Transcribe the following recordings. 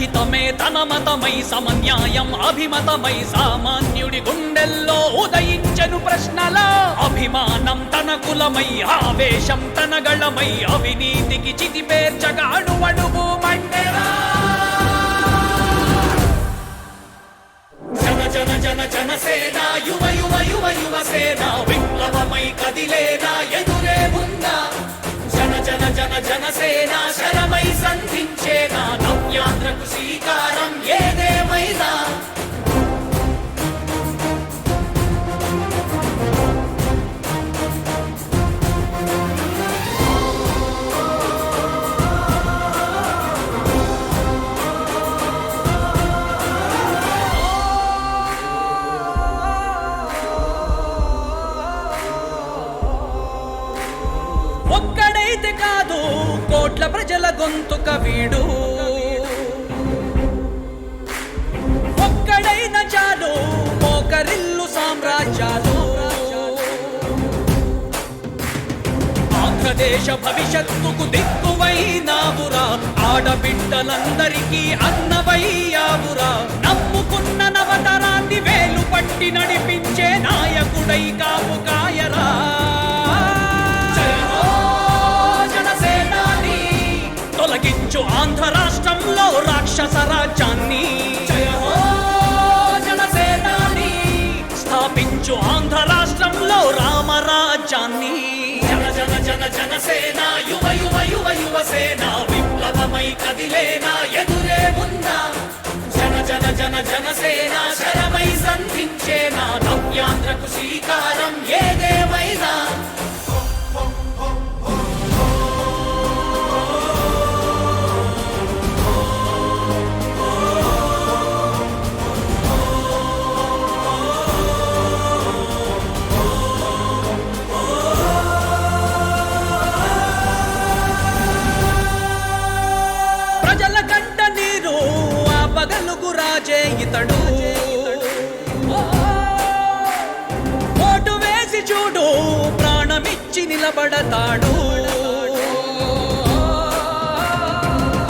సహితమే తన మతమై సమన్యాయం అభిమతమై సామాన్యుడి గుండెల్లో ఉదయించను ప్రశ్నల. అభిమానం తన కులమై ఆవేశం తన గళమై అవినీతికి చితి పేర్చగా అణువణువు మండెరా జన జన జన జనసేన యువ యువ యువ యువ సేన విప్లవమై కదిలేనా ఎదురే ఉందా జన జన జనసేన శరమై సంధించేనా? నవ్యాంధ్రకు శ్రీకారం ఏదేమైనా ప్రజల కవిడు. ఒక్కడైన చాలు మోకరిల్లు సామ్రాజ్యాలు. ఆంధ్రదేశ భవిష్యత్తుకు దిక్కువైనావురా ఆడబిడ్డలందరికీ అన్నవయ్యావురా. రాక్షస రాజ్యాన్ని స్థాపించు ఆంధ్ర రాష్ట్రంలో రామరాజ్యాన్ని. జన జన జన జనసేన యువ యువ యువ యువ విప్లవమై కదిలేనా ఎదురే ఉందా జన జన జన జనసేన నిలబడతాడు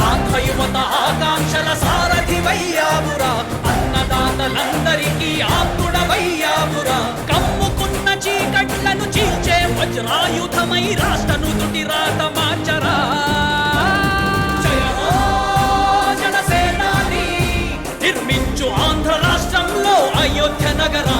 ఆంధ్ర యువత ఆకాంక్షల సారథివయ్యావురా. అన్నదాతలందరికీ ఆత్ముడవయ్యావురా కమ్ముకున్న చీకట్లను చీల్చే వజ్రాయుధమై రాష్ట్రను తుటి రాత మార్చరా జనసేనాని. నిర్మించు ఆంధ్ర రాష్ట్రంలో అయోధ్య నగరా.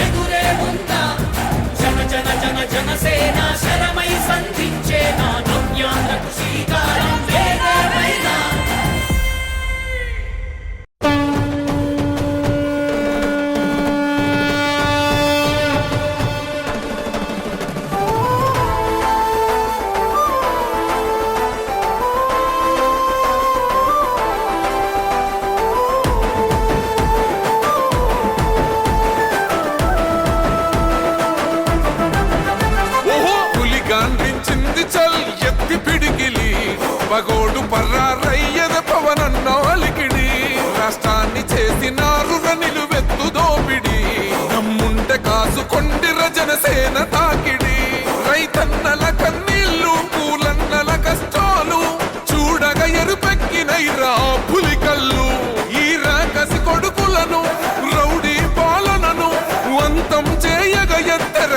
పగోడు పర్రారయ్యద పవనన్న అలికిడి. రాష్ట్రాన్ని చేసినారు నిలువెత్తు దోపిడి. నమ్ముంట కాసుకొండిర జనసేన తాకిడి. రైతన్నల కన్నీళ్ళు పూలన్నల కష్టాలు. చూడగ ఎరుపెక్కినైరా పులికల్లు కళ్ళు. ఈ రాకసి కొడుకులను రౌడీ పాలనను అంతం చేయగ ఎత్తర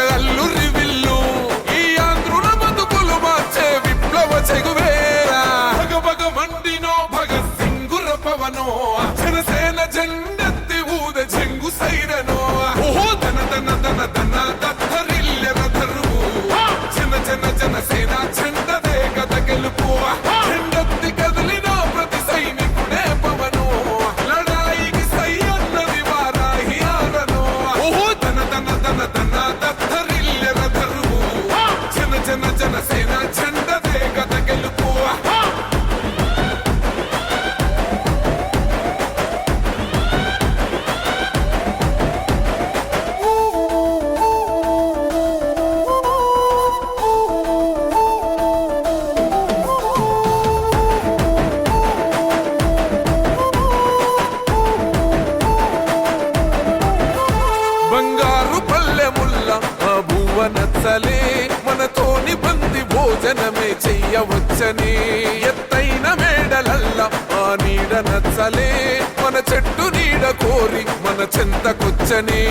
தந்த పల్లెముల్ల మా భువ నచ్చలే. మనతోని బంది భోజనమే చెయ్యవచ్చని. ఎత్తైన మేడలల్ల ఆ నీడ నచ్చలే. మన చెట్టు నీడ కోరి మన చెంతకొచ్చని.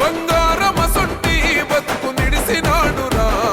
బంగారమసొంటి బతుకు నిడిసినాడురా.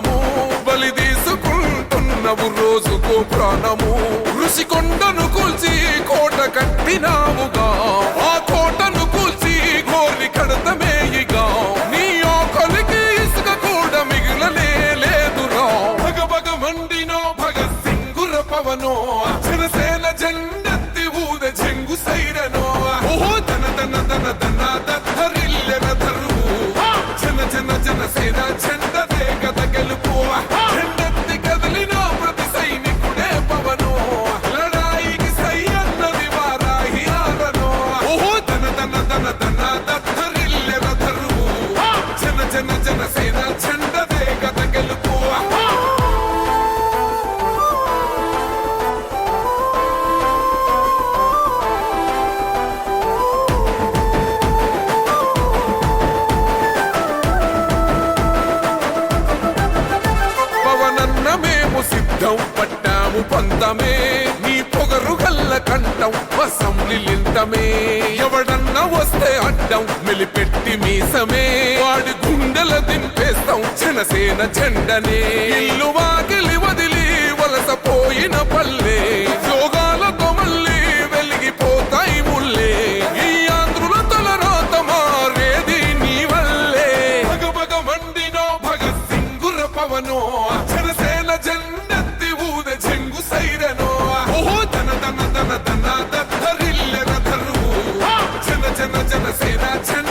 ప్రాణము బలి తీసుకుంటున్నవు రోజుకు ప్రాణము. ఋషికొండను కూల్చి కోట కట్టినావుగా. ఆ కోటను అడ్డం మెలిపెట్టి మీసమే. వాడి గుండెల దింపేస్తాం జనసేన జెండనే. ఇల్లు వాకిలి వదిలి వలసపోయిన పల్లె and I tend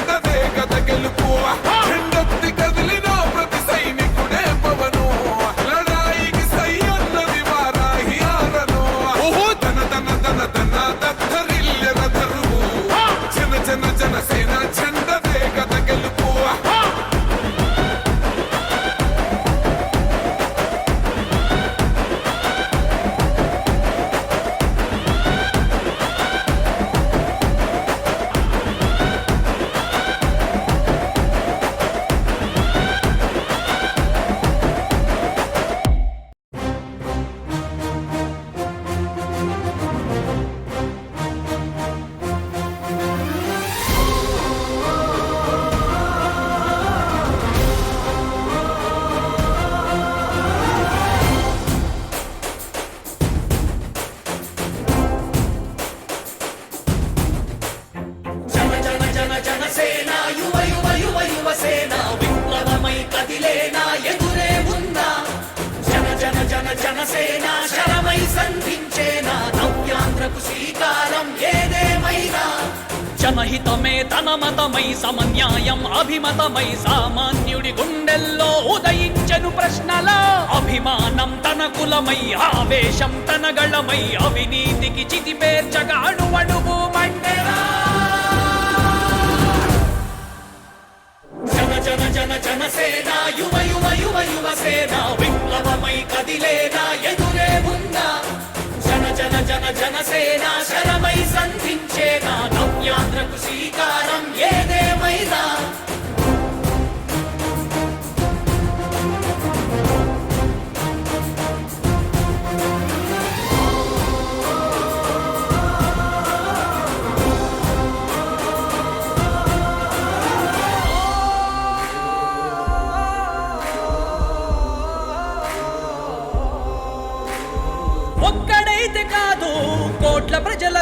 మతమే తన మతమై సమన్యాయం అభిమతమై సామాన్యుడి గుండెల్లో ఉదయించను ప్రశ్నల. అభిమానం తన కులమై ఆవేశం తన గళమై అవినీతికి చితిపేర్చగా అణువణువు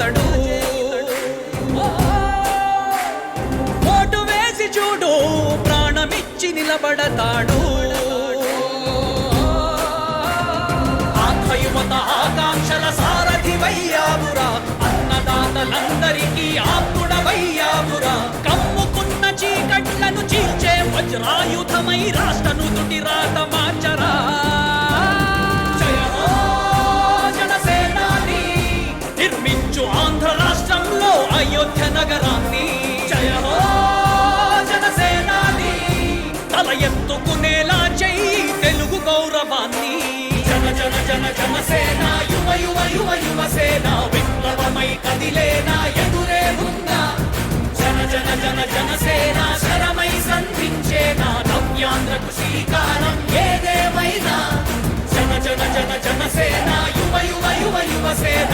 రాజే ఓటు వేసి చూడు ప్రాణమిచ్చి నిలబడతాడు. ఆంధ్ర ఆకాంక్షల సారథి వయ్యాబురా అన్నదాతలందరికీ ఆత్ముడవయ్యావురా. కమ్ముకున్న చీకట్లను చీల్చే వజ్రాయుధమై రాష్ట్రను తుటి రాత మార్చరా. జన జన జన జనసేన శరమై సంధించేనా నవ్యాంధ్రకు శ్రీకారం ఏదేమైనా? జన జన జన జనసేన యువ యువ యువ యువసేన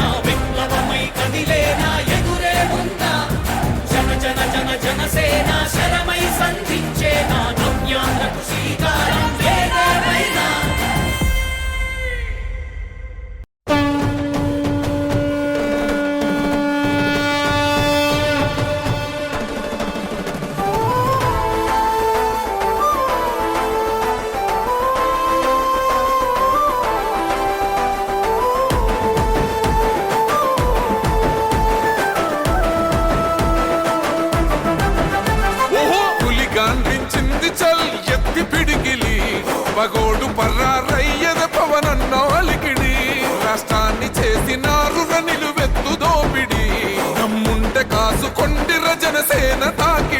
నన్న అలికిడి. రాష్ట్రాన్ని చేసినారు నిలువెత్తు దోపిడి. దమ్ముంటే కాసుకొండిర జనసేన తాకి